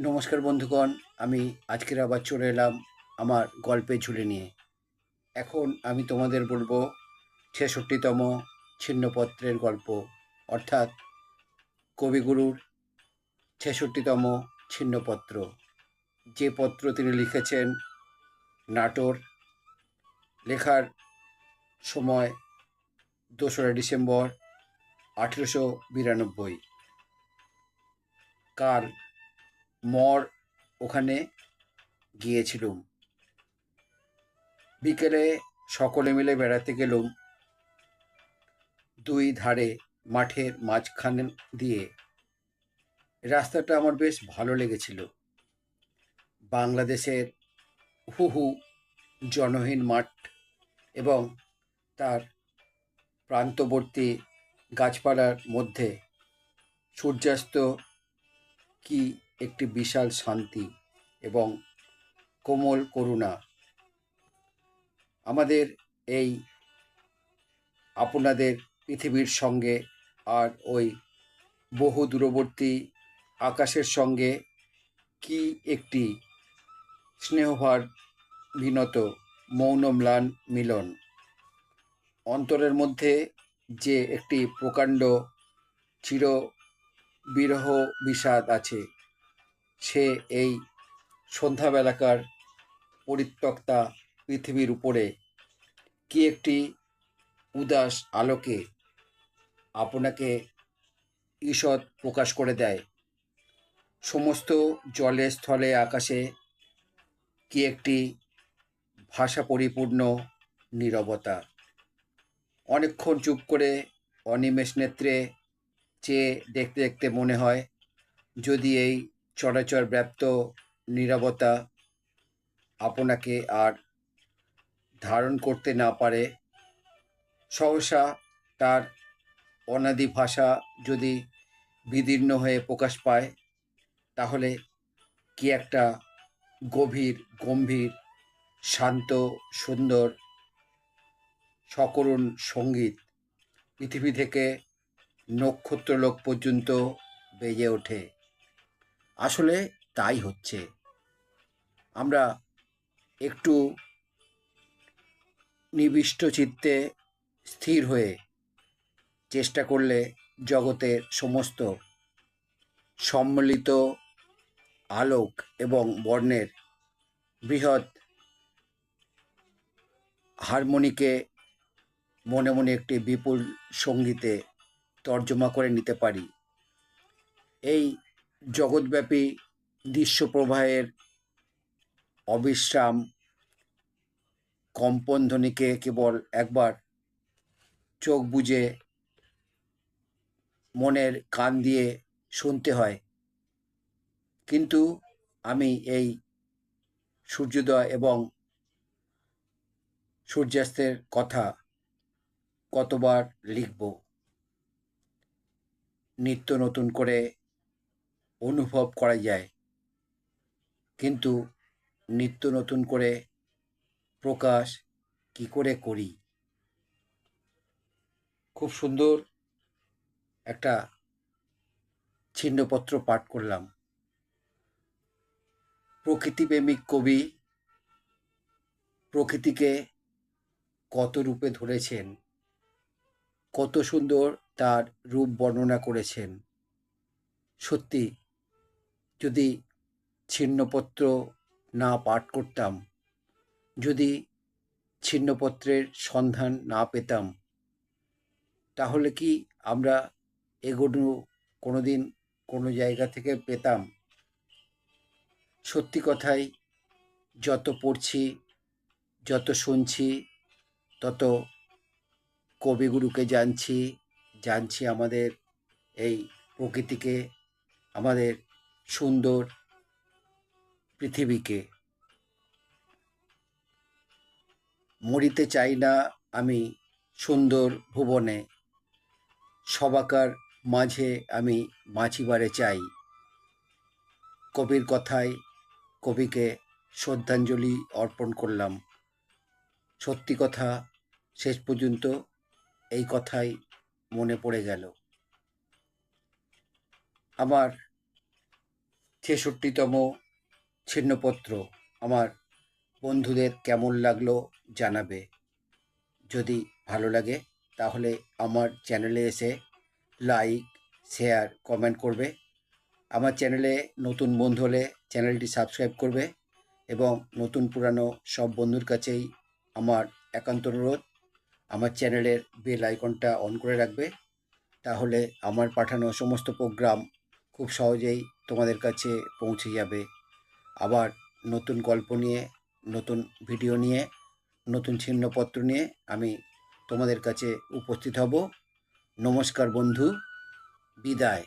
নমস্কার বন্ধুগণ, আমি আজকের আবার চলে এলাম আমার গল্পের ঝুলে নিয়ে। এখন আমি তোমাদের বলব ছেষট্টিতম ছিন্নপত্রের গল্প। অর্থাৎ কবিগুরুর ছেষট্টিতম ছিন্নপত্র। যে পত্র তিনি লিখেছেন নাটোর, লেখার সময় দোসরা ডিসেম্বর আঠেরোশো বিরানব্বই। কাল মর ওখানে গিয়েছিলুম। বিকেলে সকলে মিলে বেড়াতে গেলুম দুই ধারে মাঠের মাঝখানে দিয়ে। রাস্তাটা আমার বেশ ভালো লেগেছিল। বাংলাদেশের হু হু জনহীন মাঠ এবং তার প্রান্তবর্তী গাছপালার মধ্যে সূর্যাস্ত কি একটি বিশাল শান্তি এবং কোমল করুণা। আমাদের এই আপনাদের পৃথিবীর সঙ্গে আর ওই বহু দূরবর্তী আকাশের সঙ্গে কি একটি স্নেহভার বিনত মৌন ম্লান? মিলন অন্তরের মধ্যে যে একটি প্রকাণ্ড চির বিরহ বিষাদ আছে সে এই সন্ধ্যাবেলাকার পরিত্যক্তা পৃথিবীর উপরে কি একটি উদাস আলোকে আপনাকে ঈষৎ প্রকাশ করে দেয়? সমস্ত জলে স্থলে আকাশে কি একটি ভাষা পরিপূর্ণ নীরবতা? অনেকক্ষণ চুপ করে অনিমেষ নেত্রে চেয়ে দেখতে দেখতে মনে হয়, যদি এই চরাচর ব্যাপ্ত নীরবতা আপনাকে আর ধারণ করতে না পারে। সহসা তার অনাদি ভাষা যদি বিদীর্ণ হয়ে প্রকাশ পায়, তাহলে কি একটা গভীর, গম্ভীর, শান্ত, সুন্দর, সকরুণ সংগীত পৃথিবী থেকে নক্ষত্রলোক পর্যন্ত বেজে ওঠে। আসলে তাই হচ্ছে। আমরা একটু নিবিষ্ট চিত্তে স্থির হয়ে চেষ্টা করলে জগতের সমস্ত সম্মিলিত আলোক এবং বর্ণের বৃহৎ হারমোনিকে মনে মনে একটি বিপুল সঙ্গীতে তর্জমা করে নিতে পারি। এই জগৎব্যাপী দৃশ্যপ্রবাহের অবিশ্রাম কম্পনধ্বনিকে কেবল একবার চোখ বুজে মনের কান দিয়ে শুনতে হয়। কিন্তু আমি এই সূর্যোদয় এবং সূর্যাস্তের কথা কতবার লিখব? নিত্য নতুন করে অনুভব করা যায়। কিন্তু নিত্য নতুন করে প্রকাশ কি করে করি? খুব সুন্দর একটা ছিন্নপত্র পাঠ করলাম। প্রকৃতিপ্রেমিক কবি প্রকৃতিকে কত রূপে ধরেছেন, কত সুন্দর তার রূপ বর্ণনা করেছেন। সত্যি যদি ছিন্নপত্র না পাঠ করতাম, যদি ছিন্নপত্রের সন্ধান না পেতাম, তাহলে কি আমরা এগোনো কোনো দিন কোনো জায়গা থেকে পেতাম? সত্যি কথাই, যত পড়ছি, যত শুনছি, তত কবিগুরুকে জানছি জানছি আমাদের এই প্রকৃতিকে, আমাদের সুন্দর পৃথিবীকে। মরিতে চাই না আমি সুন্দর ভুবনে। সবাকার মাঝে আমি বাঁচিবারে চাই। কবির কথায় কবিকে শ্রদ্ধাঞ্জলি অর্পণ করলাম। সত্যি কথা, শেষ পর্যন্ত এই কথাই মনে পড়ে গেল। আমার ছেষট্টিতম ছিন্নপত্র। আমার বন্ধুদের কেমন লাগল জানাবে। যদি ভালো লাগে, তাহলে আমার চ্যানেলে এসে লাইক, শেয়ার, কমেন্ট করবে। আমার চ্যানেলে নতুন বন্ধু হলে চ্যানেলটি সাবস্ক্রাইব করবে এবং নতুন পুরানো সব বন্ধুর কাছেই আমার একান্ত অনুরোধ, আমার চ্যানেলের বেল আইকনটা অন করে রাখবে। তাহলে আমার পাঠানো সমস্ত প্রোগ্রাম খুব সহজেই তোমাদের কাছে পৌঁছে যাবে। আবার নতুন গল্প নিয়ে, নতুন ভিডিও নিয়ে, নতুন ছিন্নপত্র নিয়ে আমি তোমাদের কাছে উপস্থিত হব। নমস্কার বন্ধু, বিদায়।